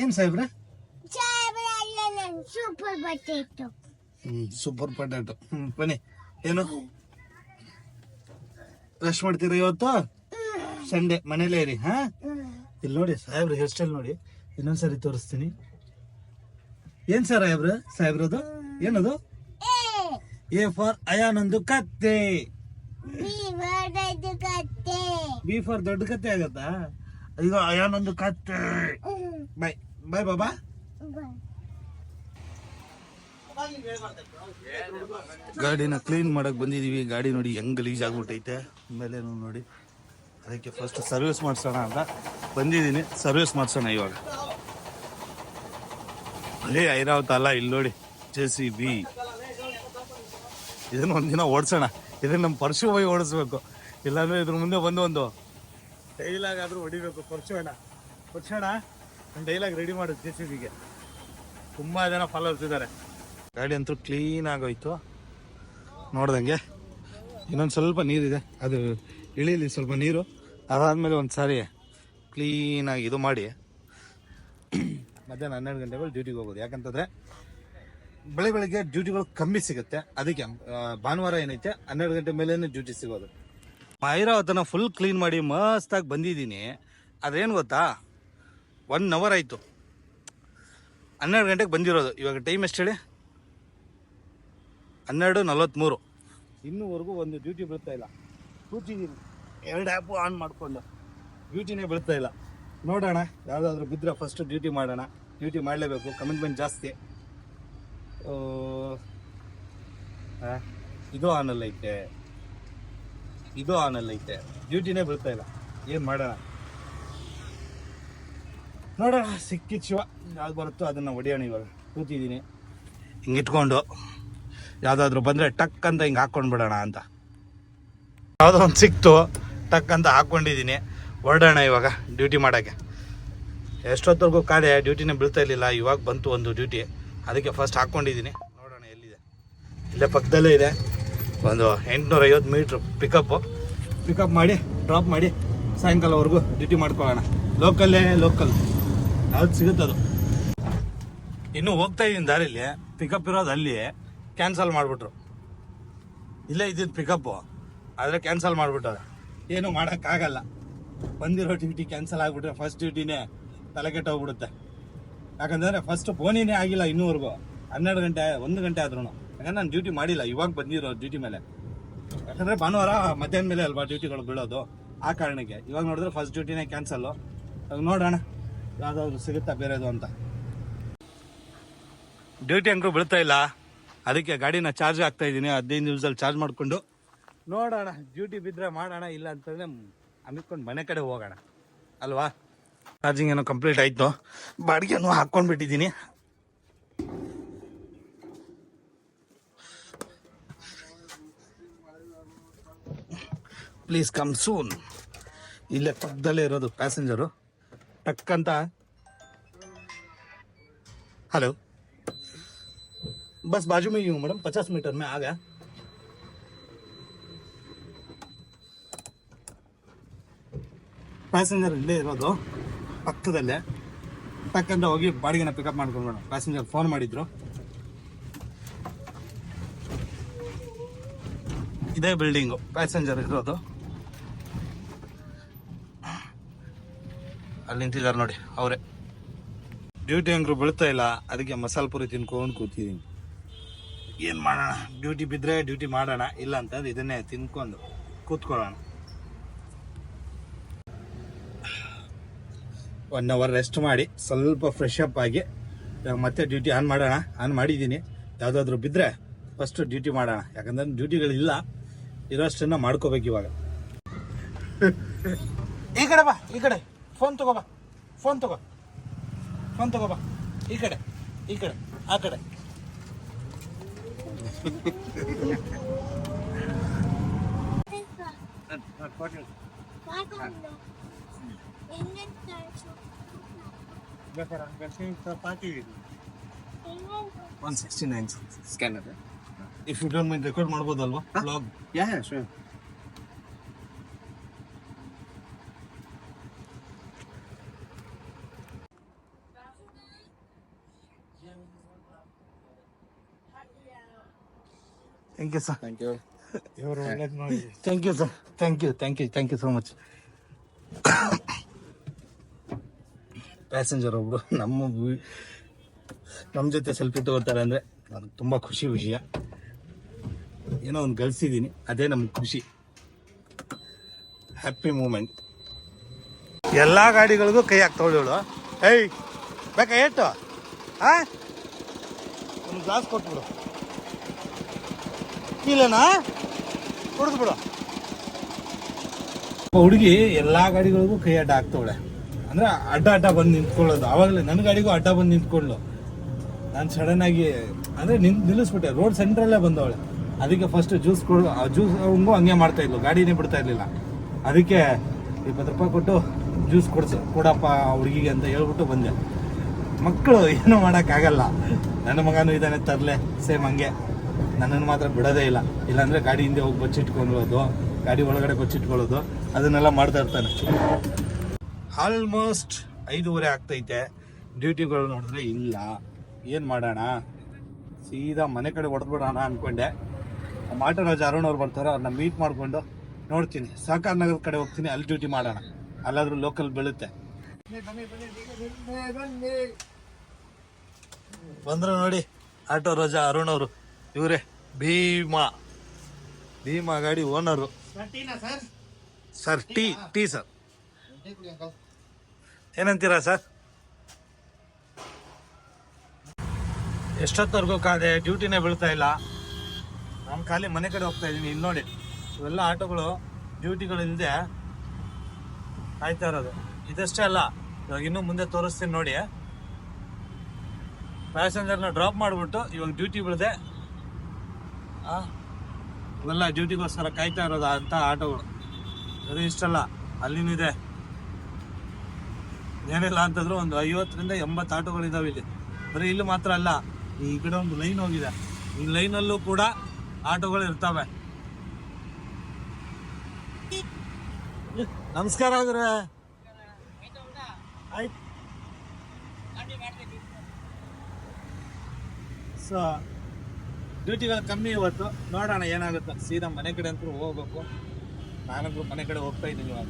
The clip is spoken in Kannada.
ಏನ್ ಸಾಹೇಬ್ರೆ? ಸೂಪರ್ ಪೊಟ್ಯಾಟೊ ಹ್ಞೂ ಸೂಪರ್ ಪೊಟ್ಯಾಟೊ ಹ್ಮ್ ಬನ್ನಿ. ಏನು? ರೆಸ್ಟ್ ಮಾಡ್ತೀರಾ ಇವತ್ತು? ಸಂಡೇ ಮನೇಲೇ ಇರಿ ಹಾ? ಇಲ್ಲಿ ನೋಡಿ ಸಾಹೇಬ್ರ ಹೇರ್ ಸ್ಟೈಲ್ ನೋಡಿ. ಇನ್ನೊಂದ್ಸರಿ ತೋರಿಸ್ತೀನಿ. ಏನ್ ಸರ್ ಸಾಹೇಬ್ರ? ಸಾಹೇಬ್ರದು ಏನದು? ಎ ಫಾರ್ ಅಯಾನೊಂದು ಕತ್ತೆ. ಬಿ ಫಾರ್ ದೊಡ್ಡ ಕತ್ತೆ. ಫಾರ್ ದೊಡ್ಡ ಕತ್ತೆ. ಆಗತ್ತಾ ಈಗ ಅಯಾನೊಂದು ಕತ್ತೆ ಬಾಯ್ ಬಾಯ್ ಬಾಬಾ. ಗಾಡಿನ ಕ್ಲೀನ್ ಮಾಡಕ್ ಬಂದಿದೀವಿ. ಗಾಡಿ ನೋಡಿ ಹೆಂಗ್ ಗಲೀಜ್ ಆಗ್ಬಿಟ್ಟೈತೆ. ಮೇಲೆ ನೋಡಿ. ಅದಕ್ಕೆ ಫಸ್ಟ್ ಸರ್ವಿಸ್ ಮಾಡ್ಸೋಣ ಅಂತ ಬಂದಿದ್ದೀನಿ. ಸರ್ವಿಸ್ ಮಾಡ್ಸೋಣ ಇವಾಗ. ಅಲ್ಲೇ ಐರಾವತ ಅಲ್ಲ ಇಲ್ಲಿ ನೋಡಿ. ಜೆ ಸಿ ಬಿ ಇದನ್ನ ಒಂದಿನ ಓಡಿಸೋಣ. ಇದನ್ನ ನಮ್ಮ ಪರ್ಶು ಹೋಗಿ ಓಡಿಸ್ಬೇಕು. ಇಲ್ಲಾಂದ್ರೆ ಇದ್ರ ಮುಂದೆ ಬಂದು ಒಂದು ಡೈಲಾಗ್ ಆದ್ರೂ ಹೊಡಿಬೇಕು. ಕೊರ್ಚೋಣ. ಕೊರ್ಚೋಣ? ಒಂದು ಡೈಲಾಗ್ ರೆಡಿ ಮಾಡು ಜೆ ಸಿ ಬಿಗೆ. ತುಂಬಾ ಜನ ಫಾಲೋವರ್ಸ್ ಇದ್ದಾರೆ. ಗಾಡಿ ಅಂತೂ ಕ್ಲೀನ್ ಆಗೋಯ್ತು. ನೋಡ್ದಂಗೆ. ಇನ್ನೊಂದು ಸ್ವಲ್ಪ ನೀರಿದೆ. ಅದು ಇಳೀಲಿ ಸ್ವಲ್ಪ ನೀರು. ಅದಾದ್ಮೇಲೆ ಒಂದು ಸಾರಿ ಕ್ಲೀನಾಗಿ ಇದು ಮಾಡಿ. ಮಧ್ಯಾಹ್ನ ಹನ್ನೆರಡು ಗಂಟೆಗಳು ಡ್ಯೂಟಿಗೆ ಹೋಗೋದು. ಯಾಕಂತಂದ್ರೆ ಬೆಳೆ ಬೆಳಿಗ್ಗೆ ಡ್ಯೂಟಿಗಳು ಕಮ್ಮಿ ಸಿಗುತ್ತೆ. ಅದಕ್ಕೆ ಭಾನುವಾರ ಏನೈತೆ? ಹನ್ನೆರಡು ಗಂಟೆ ಮೇಲೇ ಡ್ಯೂಟಿ ಸಿಗೋದು. ಐರಾವತನ ಫುಲ್ ಕ್ಲೀನ್ ಮಾಡಿ ಮಸ್ತಾಗಿ ಬಂದಿದ್ದೀನಿ. ಅದೇನು ಗೊತ್ತಾ? ಒನ್ ಅವರ್ ಆಯಿತು. ಹನ್ನೆರಡು ಗಂಟೆಗೆ ಬಂದಿರೋದು. ಇವಾಗ ಟೈಮ್ ಎಷ್ಟು ಹೇಳಿ? ಹನ್ನೆರಡು ನಲವತ್ತ್ಮೂರು ಇನ್ನೂವರೆಗೂ ಒಂದು ಡ್ಯೂಟಿ ಬೀಳ್ತಾ ಇಲ್ಲ. ಕೂತಿದ್ದೀನಿ ಎರಡು ಆ್ಯಪು ಆನ್ ಮಾಡಿಕೊಂಡು. ಡ್ಯೂಟಿನೇ ಬೀಳ್ತಾ ಇಲ್ಲ. ನೋಡೋಣ. ಯಾವುದಾದ್ರೂ ಬಿದ್ದರೆ ಫಸ್ಟ್ ಡ್ಯೂಟಿ ಮಾಡೋಣ. ಡ್ಯೂಟಿ ಮಾಡಲೇಬೇಕು. ಕಮಿಟ್ಮೆಂಟ್ ಜಾಸ್ತಿ. ಇದು ಆನಲ್ಲೈತೆ ಇದು ಆನಲ್ಲಿ ಐತೆ. ಡ್ಯೂಟಿನೇ ಬೀಳ್ತಾ ಇಲ್ಲ. ಏನು ಮಾಡೋಣ? ನೋಡೋಣ ಸಿಕ್ಕಿದ ಶಿವ. ಯಾವ್ದು ಬರುತ್ತೋ ಅದನ್ನು ಹೊಡಿಯೋಣ ಇವಾಗ. ಕೂತಿದ್ದೀನಿ. ಹಿಂಗೆ ಇಟ್ಕೊಂಡು ಯಾವುದಾದ್ರೂ ಬಂದರೆ ಟಕ್ ಅಂತ ಹಿಂಗೆ ಹಾಕ್ಕೊಂಡು ಬಿಡೋಣ ಅಂತ. ಯಾವುದೋ ಒಂದು ಸಿಕ್ತು, ಟಕ್ ಅಂತ ಹಾಕ್ಕೊಂಡಿದ್ದೀನಿ ಹೊರಡೋಣ ಇವಾಗ ಡ್ಯೂಟಿ ಮಾಡೋಕ್ಕೆ. ಎಷ್ಟೊತ್ತವರೆಗೂ ಕಾಡೆ ಡ್ಯೂಟಿನೇ ಬೀಳ್ತಾ ಇರಲಿಲ್ಲ. ಇವಾಗ ಬಂತು ಒಂದು ಡ್ಯೂಟಿ ಅದಕ್ಕೆ ಫಸ್ಟ್ ಹಾಕ್ಕೊಂಡಿದ್ದೀನಿ ನೋಡೋಣ ಎಲ್ಲಿದೆ. ಇಲ್ಲೇ ಪಕ್ಕದಲ್ಲೇ ಇದೆ. ಒಂದು ಎಂಟುನೂರ ಐವತ್ತು ಮೀಟ್ರ್ ಪಿಕಪ್ಪು ಪಿಕಪ್ ಮಾಡಿ ಡ್ರಾಪ್ ಮಾಡಿ ಸಾಯಂಕಾಲವರೆಗೂ ಡ್ಯೂಟಿ ಮಾಡ್ಕೊಳ್ಳೋಣ. ಲೋಕಲ್ಲೇ ಲೋಕಲ್ ಯಾವ್ದು ಸಿಗುತ್ತದು ಇನ್ನೂ ಹೋಗ್ತಾ ಇದ್ದೀನಿ ದಾರಿಲಿ ಪಿಕಪ್ ಇರೋದು ಅಲ್ಲಿ ಕ್ಯಾನ್ಸಲ್ ಮಾಡಿಬಿಟ್ರು. ಇಲ್ಲೇ ಇದ್ದಿದ್ದು ಪಿಕಪ್ಪು ಆದರೆ ಕ್ಯಾನ್ಸಲ್ ಮಾಡಿಬಿಟ್ಟಾರೆ ಏನು ಮಾಡೋಕ್ಕಾಗಲ್ಲ. ಬಂದಿರೋ ಡ್ಯೂಟಿ ಕ್ಯಾನ್ಸಲ್ ಆಗಿಬಿಟ್ರೆ ಫಸ್ಟ್ ಡ್ಯೂಟಿನೇ ತಲೆ ಕೆಟ್ಟೋಗ್ಬಿಡುತ್ತೆ ಯಾಕಂದರೆ ಫಸ್ಟ್ ಫೋನಿನೇ ಆಗಿಲ್ಲ ಇನ್ನೂವರೆಗೂ. ಹನ್ನೆರಡು ಗಂಟೆ ಒಂದು ಗಂಟೆ ಆದ್ರೂ ಯಾಕಂದ್ರೆ ನಾನು ಡ್ಯೂಟಿ ಮಾಡಿಲ್ಲ, ಇವಾಗ ಬಂದಿರೋ ಡ್ಯೂಟಿ ಮೇಲೆ. ಯಾಕಂದ್ರೆ ಭಾನುವಾರ ಮಧ್ಯಾಹ್ನ ಮೇಲೆ ಅಲ್ವಾ ಡ್ಯೂಟಿಗಳು ಬೀಳೋದು, ಆ ಕಾರಣಕ್ಕೆ. ಇವಾಗ ನೋಡಿದ್ರೆ ಫಸ್ಟ್ ಡ್ಯೂಟಿನೇ ಕ್ಯಾನ್ಸಲ್ಲು ಅವಾಗ ನೋಡೋಣ, ಯಾವುದಾದ್ರು ಸಿಗುತ್ತಾ ಬೇರೆದು ಅಂತ. ಡ್ಯೂಟಿ ಅಂಕರು ಬೀಳ್ತಾ ಇಲ್ಲ. ಅದಕ್ಕೆ ಗಾಡಿನ ಚಾರ್ಜ್ ಆಗ್ತಾ ಇದ್ದೀನಿ, ಹದಿನೈದು ನಿಮಿಷದಲ್ಲಿ ಚಾರ್ಜ್ ಮಾಡಿಕೊಂಡು. ನೋಡೋಣ ಡ್ಯೂಟಿ ಬಿದ್ದರೆ ಮಾಡೋಣ, ಇಲ್ಲ ಅಂತಂದರೆ ಅಮಿಕೊಂಡು ಮನೆ ಕಡೆ ಹೋಗೋಣ. ಅಲ್ವಾ? ಚಾರ್ಜಿಂಗ್ ಏನೋ ಕಂಪ್ಲೀಟ್ ಆಯಿತು. ಬಾಡಿಗೆನೂ ಹಾಕ್ಕೊಂಡ್ಬಿಟ್ಟಿದ್ದೀನಿ. ಪ್ಲೀಸ್ ಕಮ್ ಸೂನ್ ಇಲ್ಲೇ ಪಕ್ಕದಲ್ಲೇ ಇರೋದು ಪ್ಯಾಸೆಂಜರು ಟಕ್ ಅಂತ हेलो बस बाजू में ही हूँ मैडम पचास मीटर में आ गया ಪ್ಯಾಸೆಂಜರ್ ಇಲ್ಲೇ ಇರೋದು ಪಕ್ಕದಲ್ಲೇ ಟಕ್ಕಂತ ಹೋಗಿ ಬಾಡಿಗೆನ ಪಿಕಪ್ ಮಾಡ್ಕೊಂಡು ಪ್ಯಾಸೆಂಜರ್ ಫೋನ್ ಮಾಡಿದ್ರು ಇದೇ ಬಿಲ್ಡಿಂಗು ಪ್ಯಾಸೆಂಜರ್ ಇರೋದು ಅಲ್ಲಿ ನಿಂತಿದ್ದಾರೆ ನೋಡಿ ಅವರೇ. ಡ್ಯೂಟಿ ಹೆಂಗ್ರು ಬೀಳ್ತಾ ಇಲ್ಲ ಅದಕ್ಕೆ ಮಸಾಲೆ ಪುರಿ ತಿನ್ಕೊಂಡು ಕೂತಿದ್ದೀನಿ ಏನು ಮಾಡೋಣ? ಡ್ಯೂಟಿ ಬಿದ್ದರೆ ಡ್ಯೂಟಿ ಮಾಡೋಣ ಇಲ್ಲ ಅಂತಂದು ಇದನ್ನೇ ತಿನ್ಕೊಂಡು ಕೂತ್ಕೊಳ್ಳೋಣ. ಒನ್ ಅವರ್ ರೆಸ್ಟ್ ಮಾಡಿ ಸ್ವಲ್ಪ ಫ್ರೆಶ್ ಅಪ್ ಆಗಿ ಇವಾಗ ಮತ್ತೆ ಡ್ಯೂಟಿ ಆನ್ ಮಾಡೋಣ ಆನ್ ಮಾಡಿದ್ದೀನಿ ಯಾವುದಾದ್ರೂ ಬಿದ್ದರೆ ಫಸ್ಟ್ ಡ್ಯೂಟಿ ಮಾಡೋಣ. ಯಾಕಂದ್ರೆ ಡ್ಯೂಟಿಗಳಿಲ್ಲ ಇರೋಷ್ಟನ್ನು ಮಾಡ್ಕೋಬೇಕು ಇವಾಗ. ಈ ಕಡೆ ಬಾ ಈ ಕಡೆ. ಫೋನ್ ತಗೋ ಬಾ ಫೋನ್ ತಗೋ ಫೋನ್ ತಗೋ ಬಾ ಈ ಕಡೆ ಈ ಕಡೆ ಆ ಕಡೆ ಮಾತಾಡು ಹೆಂಗೆಂತ ಕಾಣಿಸು one sixty nine scanner if you don't mind record ಮಾಡ್ಬೋದಲ್ವಾ blog Yeah, yeah, sure. Thank you sir thank you ಇವರು ಒಳ್ಳೇದು ಮಾಡಿ thank you sir thank you thank you thank you so much passenger ಒಬ್ಬರು ನಮ್ಮ ನಮ್ಮ ಜೊತೆ ಸೆಲ್ಫಿ ತಗೋತಾರೆ ಅಂದರೆ ನನಗೆ ತುಂಬ ಖುಷಿ ವಿಷಯ. ಏನೋ ಒಂದು ಗಳಿಸಿದ್ದೀನಿ ಅದೇ ನಮ್ಗೆ ಖುಷಿ. ಹ್ಯಾಪಿ ಮೂಮೆಂಟ್ ಎಲ್ಲ ಗಾಡಿಗಳಿಗೂ ಕೈ ಹಾಕ್ತವಳು ಏಯ್ ಬೇಕಾ ಏಟು? ಹಾಂ ಒಂದು ಗ್ಲಾಸ್ ಕೊಟ್ಬಿಡು. ಇಲ್ಲನಾ ಕುಡಿದು ಹುಡುಗಿ ಎಲ್ಲಾ ಗಾಡಿಗಳಿಗೂ ಕೈ ಅಡ್ಡ ಹಾಕ್ತವಳೆ. ಅಂದ್ರೆ ಅಡ್ಡ ಅಡ್ಡ ಬಂದು ನಿಂತ್ಕೊಳ್ಳೋದು. ಅವಾಗಲೇ ನನ್ನ ಗಾಡಿಗೂ ಅಡ್ಡ ಬಂದು ನಿಂತ್ಕೊಳ್ಳು ನಾನು ಸಡನ್ ಆಗಿ, ಅಂದ್ರೆ ನಿನ್ ನಿಲ್ಲಿಸ್ಬಿಟ್ಟೆ. ರೋಡ್ ಸೆಂಟ್ರಲ್ಲೇ ಬಂದವಳೆ. ಅದಕ್ಕೆ ಫಸ್ಟ್ ಜ್ಯೂಸ್ ಕೊಡು ಜ್ಯೂಸ್ ಹಂಗೂ ಹಂಗೆ ಮಾಡ್ತಾ ಇದ್ಲು. ಗಾಡಿನೇ ಬಿಡ್ತಾ ಇರ್ಲಿಲ್ಲ. ಅದಕ್ಕೆ ಇಪ್ಪತ್ತು ರೂಪಾಯಿ ಕೊಟ್ಟು ಜ್ಯೂಸ್ ಕೊಡ್ಸ. ಕೊಡಪ್ಪ ಹುಡುಗಿಗೆ ಅಂತ ಹೇಳ್ಬಿಟ್ಟು ಬಂದೆ. ಮಕ್ಕಳು ಏನೂ ಮಾಡೋಕ್ಕಾಗಲ್ಲ. ನನ್ನ ಮಗನೂ ಇದ್ದಾನೆ ತರಲೆ. ಸೇಮ್ ಹಂಗೆ. ನನ್ನನ್ನು ಮಾತ್ರ ಬಿಡೋದೇ ಇಲ್ಲ. ಇಲ್ಲಾಂದರೆ ಗಾಡಿ ಹಿಂದೆ ಹೋಗಿ ಬಚ್ಚಿಟ್ಕೊಳ್ಳೋದು, ಗಾಡಿ ಒಳಗಡೆ ಬಚ್ಚಿಟ್ಕೊಳ್ಳೋದು, ಅದನ್ನೆಲ್ಲ ಮಾಡ್ತಾ ಇರ್ತಾನೆ. ಆಲ್ಮೋಸ್ಟ್ ಐದೂವರೆ ಆಗ್ತೈತೆ. ಡ್ಯೂಟಿಗಳು ನೋಡಿದ್ರೆ ಇಲ್ಲ. ಏನು ಮಾಡೋಣ? ಸೀದಾ ಮನೆ ಕಡೆ ಹೊಡೆದ್ಬಿಡೋಣ ಅನ್ಕೊಂಡೆ. ಮಾಟರಾಜ್ ಅರುಣ್ ಅವ್ರು ಬರ್ತಾರೆ, ಅವ್ರನ್ನ ಮೀಟ್ ಮಾಡಿಕೊಂಡು ನೋಡ್ತೀನಿ. ಸಹಕಾರ ನಗರದ ಕಡೆ ಹೋಗ್ತೀನಿ, ಅಲ್ಲಿ ಡ್ಯೂಟಿ ಮಾಡೋಣ. ಅಲ್ಲಾದರೂ ಲೋಕಲ್ ಬೀಳುತ್ತೆ. ಬಂದ್ರು ನೋಡಿ ಆಟೋ ರೋಜಾ ಅರುಣ್ ಅವರು. ಇವರೇ ಭೀಮಾ. ಭೀಮಾ ಗಾಡಿ owner sir T T sir. ಏನಂತೀರಾ ಸರ್? ಎಷ್ಟೊತ್ತವರೆಗೂ ಕಾದೆ ಡ್ಯೂಟಿನೇ ಬೀಳ್ತಾ ಇಲ್ಲ. ನಾನು ಖಾಲಿ ಮನೆ ಕಡೆ ಹೋಗ್ತಾ ಇದ್ದೀನಿ ಇಲ್ಲಿ ನೋಡಿ. ಇವೆಲ್ಲ ಆಟೋಗಳು ಡ್ಯೂಟಿಗಳಿಲ್ಲದೆ ಕಾಯ್ತಾ ಇರೋದು. ಇದಷ್ಟೇ ಅಲ್ಲ ಇವಾಗ ಇನ್ನೂ ಮುಂದೆ ತೋರಿಸ್ತೀನಿ ನೋಡಿ. ಪ್ಯಾಸೆಂಜರ್ನ ಡ್ರಾಪ್ ಮಾಡಿಬಿಟ್ಟು ಇವಾಗ ಡ್ಯೂಟಿ ಬೀಳದೆ ಇವೆಲ್ಲ ಡ್ಯೂಟಿಗೋಸ್ಕರ ಕಾಯ್ತಾ ಇರೋದ ಅಂತ ಆಟೋಗಳು. ಅದು ಇಷ್ಟಲ್ಲ ಅಲ್ಲಿನಿದೆ. ಏನಿಲ್ಲ ಅಂತಂದ್ರು ಒಂದು ಐವತ್ತರಿಂದ ಎಂಬತ್ತು ಆಟೋಗಳಿದಾವೆ ಇಲ್ಲಿ. ಬರೀ ಇಲ್ಲಿ ಮಾತ್ರ ಅಲ್ಲ ಈ ಕಡೆ ಒಂದು ಲೈನ್ ಹೋಗಿದೆ. ಈ ಲೈನಲ್ಲೂ ಕೂಡ ಆಟೋಗಳು ಇರ್ತವೆ. ನಮಸ್ಕಾರ ಆದ್ರೆ. ಆಯ್ತು. ಸೊ ಡ್ಯೂಟಿಗಳು ಕಮ್ಮಿ ಇವತ್ತು. ನೋಡೋಣ ಏನಾಗುತ್ತೆ. ಸೀದಾ ಮನೆ ಕಡೆ ಅಂತೂ ಹೋಗ್ಬೇಕು. ನಾನಂತೂ ಮನೆ ಕಡೆ ಹೋಗ್ತಾ ಇದ್ದೀನಿ ಇವಾಗ.